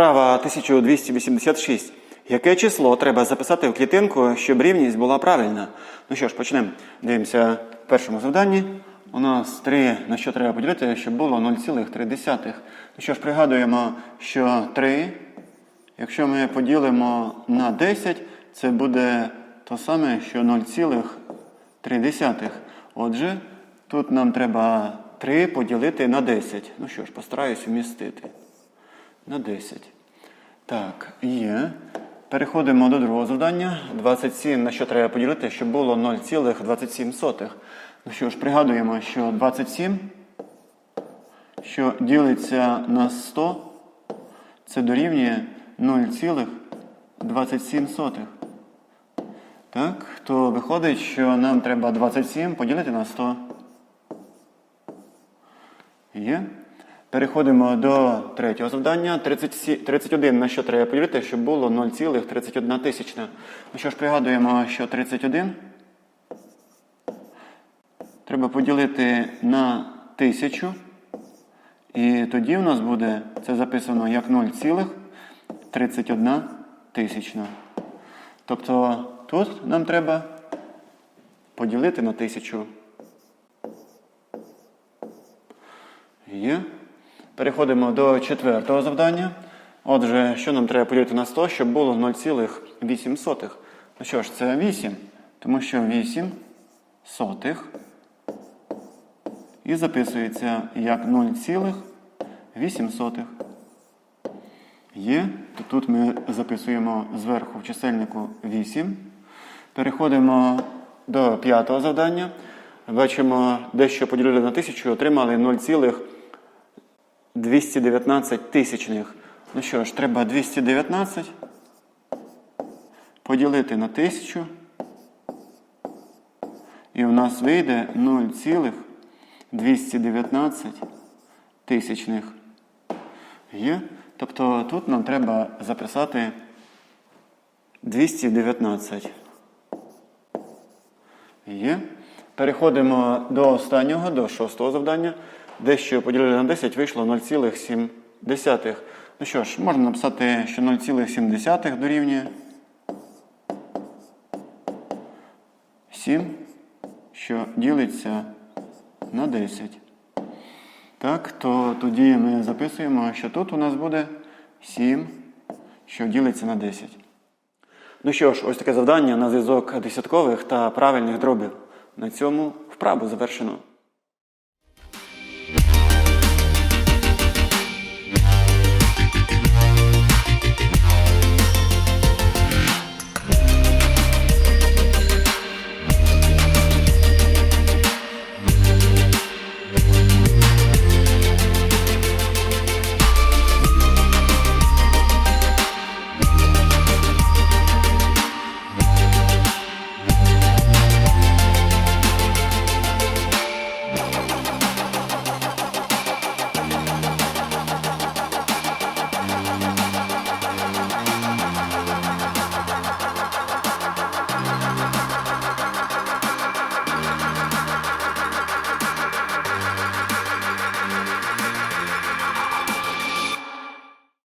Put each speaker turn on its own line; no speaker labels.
Вправа 1286. Яке число треба записати в клітинку, щоб рівність була правильна? Ну що ж, почнемо. Дивимося в першому завданні. У нас 3, на що треба поділити, щоб було 0,3. Ну що ж, пригадуємо, що 3, якщо ми поділимо на 10, це буде то саме, що 0,3. Отже, тут нам треба 3 поділити на 10. Ну що ж, постараюсь вмістити. На 10. Так, є. Переходимо до другого завдання. 27, на що треба поділити, щоб було 0,27. Ну що ж, пригадуємо, що 27, що ділиться на 100, це дорівнює 0,27. Так, то виходить, що нам треба 27 поділити на 100. Є. Переходимо до третього завдання. 37, 31, на що треба поділити, щоб було 0,31 тисячна. Ну що ж, пригадуємо, що 31 треба поділити на тисячу. І тоді в нас буде це записано як 0,31 тисячна. Тобто тут нам треба поділити на тисячу. Є. Переходимо до четвертого завдання. Отже, що нам треба поділити на 100, щоб було 0,8. Ну що ж, це 8, тому що 8 сотих і записується як 0,8. Є. То тут ми записуємо зверху в чисельнику 8. Переходимо до п'ятого завдання. Бачимо, дещо поділили на 1000, отримали 0,219 тисячних. Ну що ж, треба 219 поділити на 1000. І у нас вийде 0,219 тисячних. Є. Тобто тут нам треба записати 219. Є. Переходимо до останнього, до шостого завдання. Дещо поділили на 10, вийшло 0,7. Ну що ж, можна написати, що 0,7 дорівнює 7, що ділиться на 10. Так, то тоді ми записуємо, що тут у нас буде 7, що ділиться на 10. Ну що ж, ось таке завдання на зв'язок десяткових та правильних дробів. На цьому вправу завершено.